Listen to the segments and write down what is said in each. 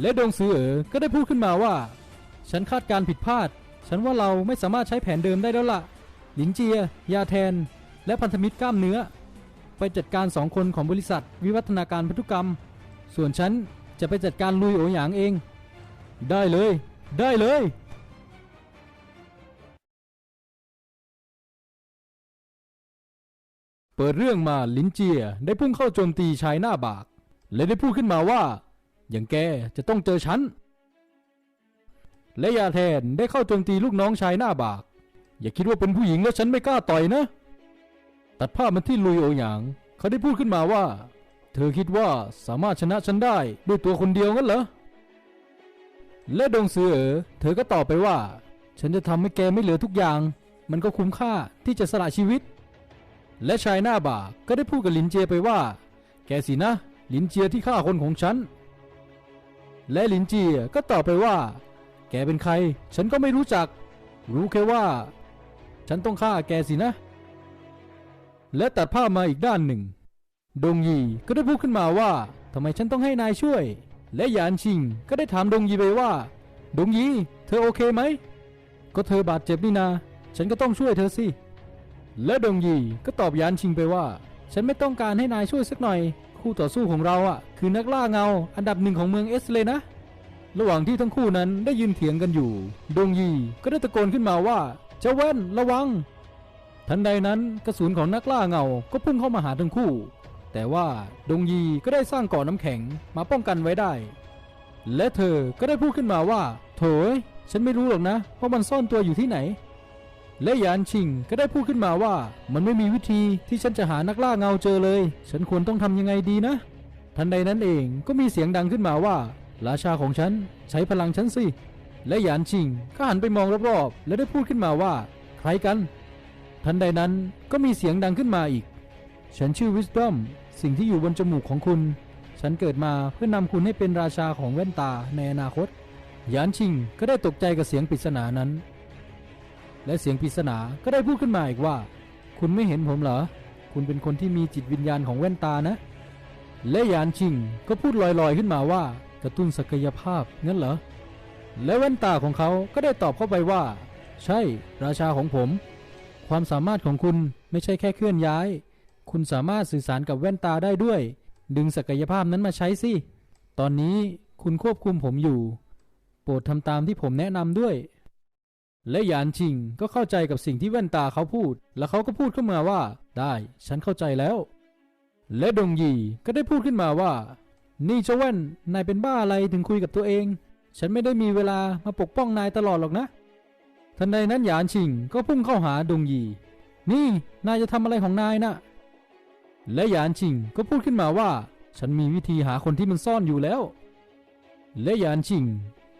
และดงซือเอ๋อก็ได้พูดขึ้นมาว่า ฉันคาดการผิดพลาด ฉันว่าเราไม่สามารถใช้แผนเดิมได้แล้วล่ะ หลินเจีย ยาแทน และพันธมิตรกล้ามเนื้อ ไปจัดการสองคนของบริษัท วิวัฒนาการพันธุกรรม ส่วนฉันจะไปจัดการลุยโอหยางเอง ได้เลย ได้เลยเปิดเรื่องมาลินเจียได้พุ่งเข้าโจมตีชายหน้าบาก และได้พูดขึ้นมาว่า อย่างแกจะต้องเจอฉัน และยาแทนได้เข้าโจมตีลูกน้องชายหน้าบาก อย่าคิดว่าเป็นผู้หญิงแล้วฉันไม่กล้าต่อยนะ ตัดภาพมาที่ลุยโอหยาง เขาได้พูดขึ้นมาว่า เธอคิดว่าสามารถชนะฉันได้ด้วยตัวคนเดียวงั้นเหรอ และดงซือเอ๋อเธอก็ตอบไปว่า ฉันจะทำให้แกไม่เหลือทุกอย่าง มันก็คุ้มค่าที่จะสละชีวิต และชายหน้าบาก็ได้พูดกับลินเจียไปว่า แกสินะลินเจียที่ฆ่าคนของฉัน และลินเจียก็ตอบไปว่า แกเป็นใคร ฉันก็ไม่รู้จัก รู้แค่ว่า ฉันต้องฆ่าแกสินะ และตัดภาพมาอีกด้านหนึ่ง ดงยีก็ได้พูดขึ้นมาว่าทำไมฉันต้องให้นายช่วย และหยานชิงก็ได้ถามดงยีไปว่า ดงยี เธอโอเคไหม ก็เธอบาดเจ็บนี่นา ฉันก็ต้องช่วยเธอสิ และดงยีก็ตอบหยานชิงไปว่า ฉันไม่ต้องการให้นายช่วยสักหน่อย คู่ต่อสู้ของเราอะคือนักล่าเงา อันดับหนึ่งของเมืองเอสเลยนะ ระหว่างที่ทั้งคู่นั้นได้ยืนเถียงกันอยู่ ดงยีก็ได้ตะโกนขึ้นมาว่าเจ้าแว่นระวัง ทันใดนั้นกระสุนของนักล่าเงาก็พุ่งเข้ามาหาทั้งคู่ แต่ว่าดงยีก็ได้สร้างกาะน้ำแข็งมาป้องกันไว้ได้ และเธอก็ได้พูดขึ้นมาว่า โถยฉันไม่รู้หรอกนะว่ามันซ่อนตัวอยู่ที่ไหน และหยานชิงก็ได้พูดขึ้นมาว่า มันไม่มีวิธีที่ฉันจะหานักล่าเงาเจอเลย ฉันควรต้องทำยังไงดีนะ ทันใดนั้นเองก็มีเสียงดังขึ้นมาว่า ราชาของฉันใช้พลังฉันสิ และหยานชิงก็หันไปมองรอบๆ และได้พูดขึ้นมาว่า ใครกัน ทันใดนั้นก็มีเสียงดังขึ้นมาอีก ฉันชื่อวิส d อมสิ่งที่อยู่บนจมูกของคุณ ฉันเกิดมาเพื่อนำคุณให้เป็นราชาของแว่นตาในอนาคตหยานชิงก็ได้ตกใจกับเสียงปริศนานั้น และเสียงปริศนาก็ได้พูดขึ้นมาอีกว่า คุณไม่เห็นผมเหรอ คุณเป็นคนที่มีจิตวิญญาณของแว่นตานะ และหยานชิงก็พูดลอยๆขึ้นมาว่า กระตุ้นศักยภาพงั้นเหรอ และแว่นตาของเขาก็ได้ตอบเข้าไปว่า ใช่ ราชาของผม ความสามารถของคุณไม่ใช่แค่เคลื่อนย้าย คุณสามารถสื่อสารกับแว่นตาได้ด้วย ดึงศักยภาพนั้นมาใช้สิ ตอนนี้คุณควบคุมผมอยู่ โปรดทำตามที่ผมแนะนำด้วย และหยานชิงก็เข้าใจกับสิ่งที่แว่นตาเขาพูด แล้วเขาก็พูดขึ้นมาว่า ได้ฉันเข้าใจแล้ว และดงยีก็ได้พูดขึ้นมาว่า นี่เจ้าแว่นนายเป็นบ้าอะไรถึงคุยกับตัวเอง ฉันไม่ได้มีเวลามาปกป้องนายตลอดหรอกนะทันใดนั้นหยานชิงก็พุ่งเข้าหาดงยี นี่นายจะทำอะไรของนายนะ่ะและหยานชิงก็พูดขึ้นมาว่า ฉันมีวิธีหาคนที่มันซ่อนอยู่แล้ว และหยานชิง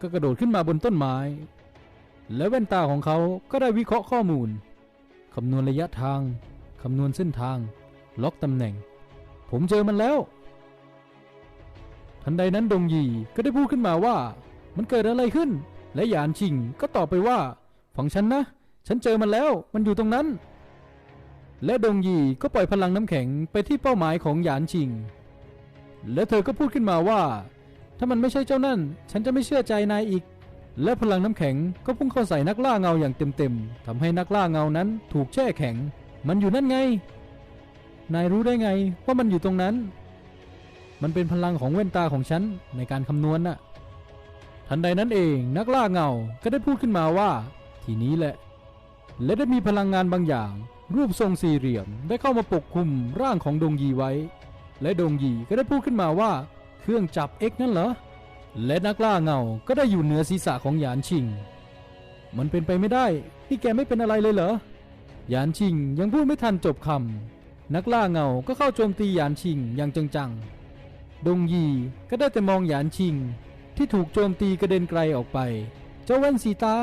ก็กระโดดขึ้นมาบนต้นไม้ และแว่นตาของเขาก็ได้วิเคราะห์ข้อมูล คำนวณระยะทาง คำนวณเส้นทาง ล็อกตำแหน่ง ผมเจอมันแล้ว ทันใดนั้นดงยีก็ได้พูดขึ้นมาว่า มันเกิดอะไรขึ้น และหยานชิงก็ตอบไปว่า ฝั่งฉันนะ ฉันเจอมันแล้ว มันอยู่ตรงนั้น และดงยีก็ปล่อยพลังน้ำแข็งไปที่เป้าหมายของหยานชิง และเธอก็พูดขึ้นมาว่า ถ้ามันไม่ใช่เจ้านั่น ฉันจะไม่เชื่อใจนายอีก และพลังน้ำแข็งก็พุ่งเข้าใส่นักล่าเงาอย่างเต็มๆทำให้นักล่าเงานั้นถูกแช่แข็ง มันอยู่นั่นไง นายรู้ได้ไงว่ามันอยู่ตรงนั้น มันเป็นพลังของแว่นตาของฉันในการคำนวณน่ะ ทันใดนั้นเองนักล่าเงาก็ได้พูดขึ้นมาว่า ทีนี้แหละ และได้มีพลังงานบางอย่าง รูปทรงสี่เหลี่ยมได้เข้ามาปกคลุมร่างของดงยีไว้ และดงยีก็ได้พูดขึ้นมาว่า เครื่องจับเอ็กนั่นเหรอ และนักล่าเงาก็ได้อยู่เหนือศีรษะของหยานชิง มันเป็นไปไม่ได้ที่แกไม่เป็นอะไรเลยเหรอ หยานชิงยังพูดไม่ทันจบคำนักล่าเงาก็เข้าโจมตีหยานชิงอย่างจังๆ ดงยีก็ได้แต่มองหยานชิง ที่ถูกโจมตีกระเด็นไกลออกไป เจ้าแว่นสีตา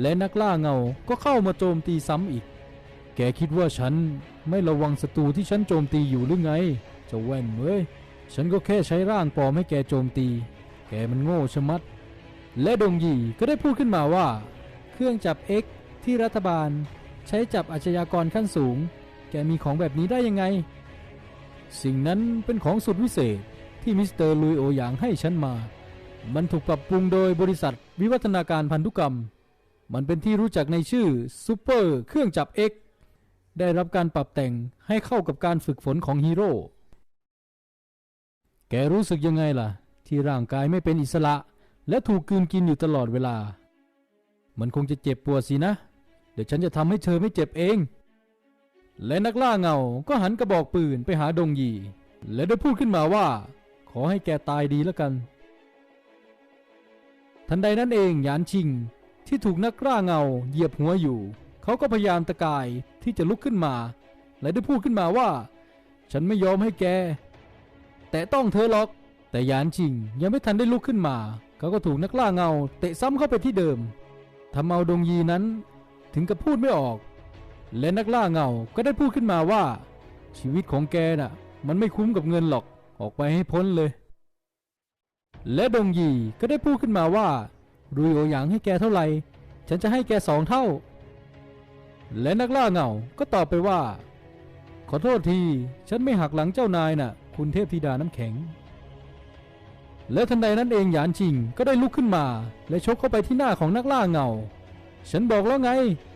และนักล่าเงาก็เข้ามาโจมตีซ้ำอีก แกคิดว่าฉันไม่ระวังศัตรูที่ฉันโจมตีอยู่หรือไง เจ้าแว่นเว้ย ฉันก็แค่ใช้ร่างปลอมให้แกโจมตี แกมันโง่ชะมัด และดงยีก็ได้พูดขึ้นมาว่า เครื่องจับ X ที่รัฐบาลใช้จับอาชญากรขั้นสูง แกมีของแบบนี้ได้ยังไง สิ่งนั้นเป็นของสุดวิเศษที่มิสเตอร์ลุยโอหยางให้ฉันมา มันถูกปรับปรุงโดยบริษัทวิวัฒนาการพันธุกรรม มันเป็นที่รู้จักในชื่อซูเปอร์เครื่องจับ X ได้รับการปรับแต่งให้เข้ากับการฝึกฝนของฮีโร่ แกรู้สึกยังไงล่ะ ที่ร่างกายไม่เป็นอิสระ และถูกกืนกินอยู่ตลอดเวลา มันคงจะเจ็บปวดสินะ เดี๋ยวฉันจะทำให้เธอไม่เจ็บเอง และนักล่าเงาก็หันกระบอกปืนไปหาดงยี และได้พูดขึ้นมาว่า ขอให้แกตายดีแล้วกัน ทันใดนั้นเองหยานชิงที่ถูกนักล่าเงาเหยียบหัวอยู่ เขาก็พยายามตะกายที่จะลุกขึ้นมา และได้พูดขึ้นมาว่า ฉันไม่ยอมให้แก แต่ต้องเธอหรอก แต่หยานชิงยังไม่ทันได้ลุกขึ้นมา เขาก็ถูกนักล่าเงา เตะซ้ำเข้าไปที่เดิมทำเอาดงยีนั้น ถึงกับพูดไม่ออก และนักล่าเงาก็ได้พูดขึ้นมาว่า ชีวิตของแกน่ะ มันไม่คุ้มกับเงินหรอกออกไปให้พ้นเลย และดงยีก็ได้พูดขึ้นมาว่ารุยโอหยางให้แกเท่าไหร่ ฉันจะให้แกสองเท่า และนักล่าเงาก็ตอบไปว่า ขอโทษที ฉันไม่หักหลังเจ้านายน่ะ คุณเทพธิดาน้ำแข็ง และทันใดนั้นเองหยานชิงก็ได้ลุกขึ้นมา และชกเข้าไปที่หน้าของนักล่าเงา ฉันบอกแล้วไง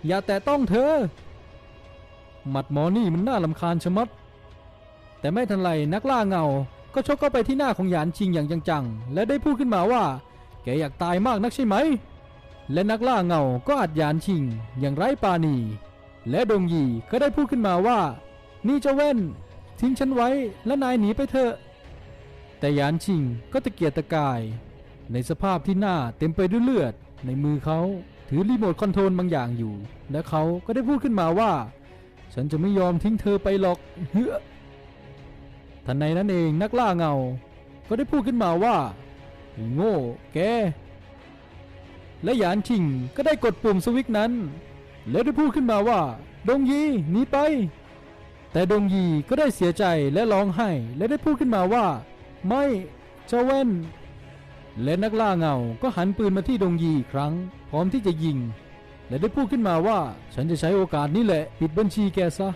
อย่าแตะต้องเธอ หมัดหมอนี่มันน่าลำคาญชะมัด แต่ไม่ทันไรนักล่าเงา ก็ชกเข้าไปที่หน้าของหยานชิงอย่างจังๆ และได้พูดขึ้นมาว่า แกอยากตายมากนักใช่ไหม และนักล่าเงาก็อัดหยานชิงอย่างไร้ปาณี และดงยีก็ได้พูดขึ้นมาว่า นี่เจ้าแว่นทิ้งฉันไว้และนายหนีไปเถอะ แต่หยานชิงก็ตะเกียกตะกาย ในสภาพที่หน้าเต็มไปด้วยเลือด ในมือเขาถือรีโมทคอนโทรลบางอย่างอยู่ และเขาก็ได้พูดขึ้นมาว่า ฉันจะไม่ยอมทิ้งเธอไปหรอกเฮ้อทันในนั้นเองนักล่าเงา ก็ได้พูดขึ้นมาว่า โง่แก และหยานชิงก็ได้กดปุ่มสวิตช์นั้น แล้วได้พูดขึ้นมาว่า ดงยีหนีไป แต่ดงยีก็ได้เสียใจและร้องไห้และได้พูดขึ้นมาว่า ไม่เจ้าแว่นและนักล่าเงาก็หันปืนมาที่ดงยีอีกครั้ง พร้อมที่จะยิง และได้พูดขึ้นมาว่าฉันจะใช้โอกาสนี้แหละ ปิดบัญชีแกซะ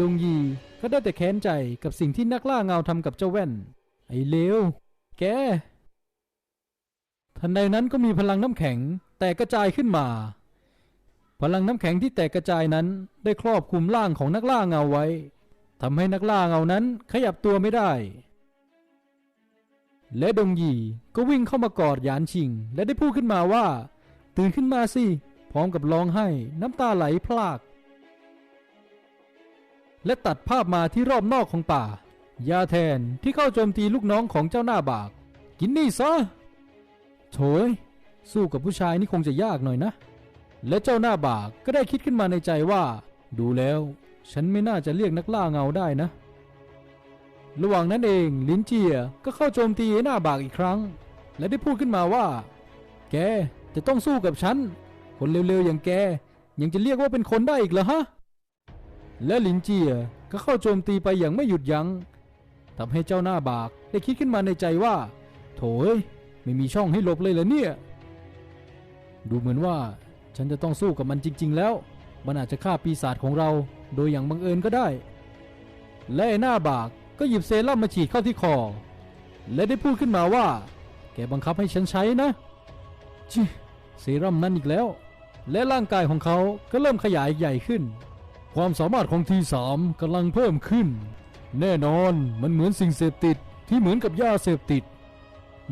ดงยีก็ได้แต่แค้นใจกับสิ่งที่นักล่าเงาทำกับเจ้าแว่น ไอ้เลวแก ทันใดนั้นก็มีพลังน้ำแข็งแตกกระจายขึ้นมา พลังน้ำแข็งที่แตกกระจายนั้นได้ครอบคลุมร่างของนักล่าเงาไว้ทำให้นักล่าเงานั้นขยับตัวไม่ได้ และดงยีก็วิ่งเข้ามากอดหยานชิง และได้พูดขึ้นมาว่า ตื่นขึ้นมาสิ พร้อมกับร้องไห้น้ำตาไหลพลาก และตัดภาพมาที่รอบนอกของป่า ยาแทนที่เข้าโจมตีลูกน้องของเจ้าหน้าบาก กินนี่ซะโถยสู้กับผู้ชายนี่คงจะยากหน่อยนะ และเจ้าหน้าบากก็ได้คิดขึ้นมาในใจว่า ดูแล้ว ฉันไม่น่าจะเรียกนักล่าเงาได้นะ ระหว่างนั้นเองลินเจียก็เข้าโจมตีไอ้หน้าบากอีกครั้ง และได้พูดขึ้นมาว่า แกจะต้องสู้กับฉัน คนเร็วๆอย่างแก ยังจะเรียกว่าเป็นคนได้อีกเหรอฮะ และลินเจียก็เข้าโจมตีไปอย่างไม่หยุดยัง้งทำให้เจ้าหน้าบากได้คิดขึ้นมาในใจว่า โถยไม่มีช่องให้หลบเลยเหรอเนี่ย ดูเหมือนว่าฉันจะต้องสู้กับมันจริง ๆ แล้ว มันอาจจะฆ่าปีศาจของเราโดยอย่างบังเอิญก็ได้ และหน้าบาก ก็หยิบเซรั่มมาฉีดเข้าที่คอ และได้พูดขึ้นมาว่า แกบังคับให้ฉันใช้นะชิเซรั่มนั่นอีกแล้ว และร่างกายของเขาก็เริ่มขยายใหญ่ขึ้น ความสามารถของทีสามกำลังเพิ่มขึ้น แน่นอนมันเหมือนสิ่งเสพติดที่เหมือนกับยาเสพติด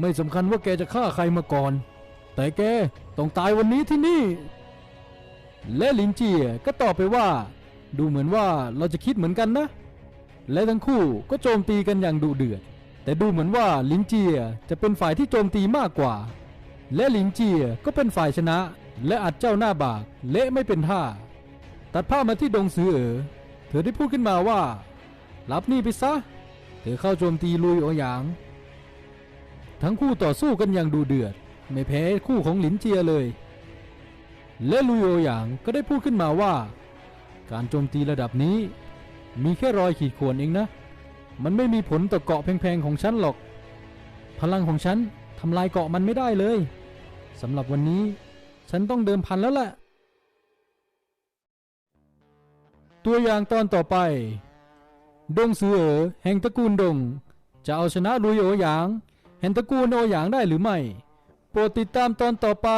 ไม่สำคัญว่าแกจะฆ่าใครมาก่อน แต่แกต้องตายวันนี้ที่นี่ และลินเจียก็ตอบไปว่า ดูเหมือนว่าเราจะคิดเหมือนกันนะ และทั้งคู่ก็โจมตีกันอย่างดุเดือด แต่ดูเหมือนว่าลินเจียจะเป็นฝ่ายที่โจมตีมากกว่า และลินเจียก็เป็นฝ่ายชนะ และอัดเจ้าหน้าบากเละไม่เป็นท่า ตัดภามาที่ดงซือเอ๋อเธอได้พูดขึ้นมาว่า รับนี่ไปซะ เธอเข้าโจมตีลุยโอหยาง ทั้งคู่ต่อสู้กันอย่างดูเดือด ไม่แพ้คู่ของหลินเจียเลย และลุยโอหยางก็ได้พูดขึ้นมาว่า การโจมตีระดับนี้ มีแค่รอยขีดข่วนเองนะ มันไม่มีผลต่อเกาะแพงๆของฉันหรอก พลังของฉันทำลายเกาะมันไม่ได้เลยสำหรับวันนี้ ฉันต้องเดิมพันแล้วแหละตัวอย่างตอนต่อไป ดงซือเอ๋อแห่งตระกูลดง จะเอาชนะลุยโอหยางเห็นตระกูลโอหยางได้หรือไม่ โปรดติดตามตอนต่อไป